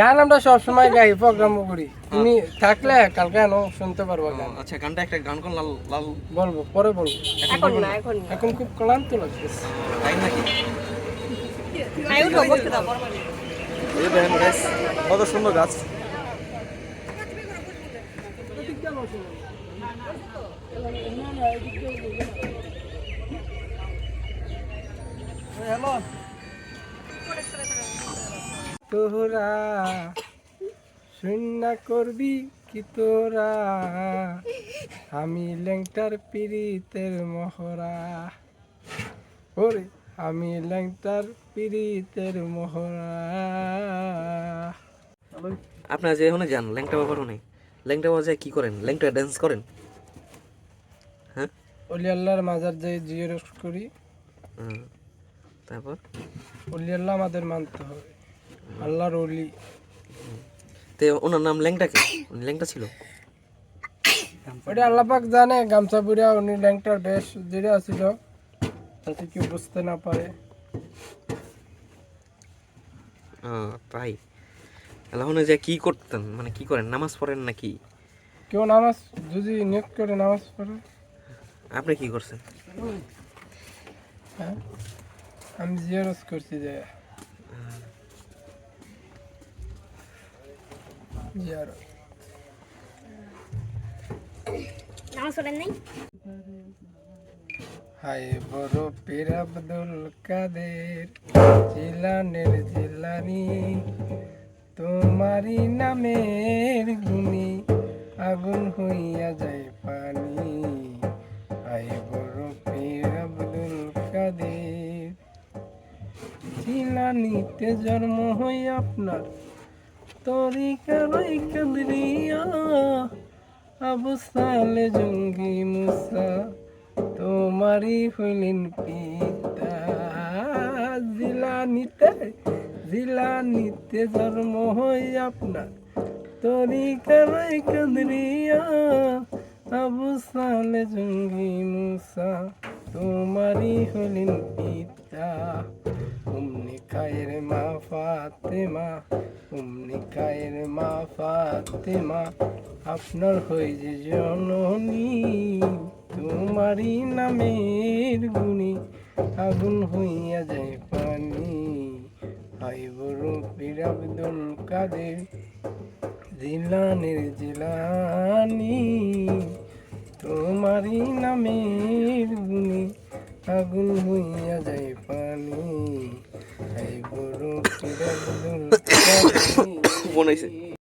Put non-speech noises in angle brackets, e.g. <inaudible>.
গান আমরা সবসময় গাই প্রোগ্রাম করি। তুমি থাকলে কালকে এনো শুনতে পারব গান। আচ্ছা গানটা একটা গান কোন লাল লাল। বলব পরে বলব। এখন না এখন এখন খুব ক্লান্ত লাগতেছে তাই নাকি? আই উঠো বসতে দাও এই দেখেন গাছ কত সুন্দর গাছ। তোরা? শূন্য করবি কি তোরা? আমি ল্যাংটার পিরিতের মহরা ওরে আমি ল্যাংটার পিরিতের মহরা আপনারা যে ওখানে যান ল্যাংটা বাবার নেই ল্যাংটা বাজায় কি করেন? ল্যাংটা ডান্স করেন? হ্যাঁ? অলি আল্লাহর মাজার যাই জিজ্ঞেস করি। হুম। তারপর? অলি আল্লাহ আমাদের মানতে হবে। আল্লাহর অলি তে ওনার নাম ল্যাংটা কে? উনি ল্যাংটা ছিল? ওটা আল্লাপাক জানে গামছা বুড়া উনি ল্যাংটার বেশ যেটা ছিল তাতে কেউ বুঝতে না পারে। তাই। আল্লাহনে যে কি করতেন? মানে কি করেন? নামাজ পড়েন নাকি? কেউ নামাজ যদি নিয়োগ করে নামাজ পড়ে। আপনি কি করছেন? হ্যাঁ? আমি জিয়ারস করছি যে। হায় বড় পীর আব্দুল কাদের? জিলানের জিলানি তোমারি নামের গুনি আগুন হইয়া যায় পানি হায় বড় পীর আব্দুল কাদের? জিলানিতে জন্ম হই আপনার। তরিকারই কাদরিয়া আবু সালে জঙ্গি মুসা তোমারই হইলেন পিতা জিলানিতে জিলানিতে জন্ম হই আপনার তরিকারই কাদরিয়া আবু সালে জঙ্গি মুসা তোমারই হইলেন পিতা খায়ের মা ফাতেমা উমনি খায়ের মা ফাতেমা, আপনার হয়ে যে জননী, তোমারই নামের গুণী, আগুন হইয়া যায় পানি। হাই বড় পীর আব্দুল কাদের, জিলানের জিলানি, তোমারই নামের গুণী, আগুন হইয়া যায় পানি। বড় <coughs>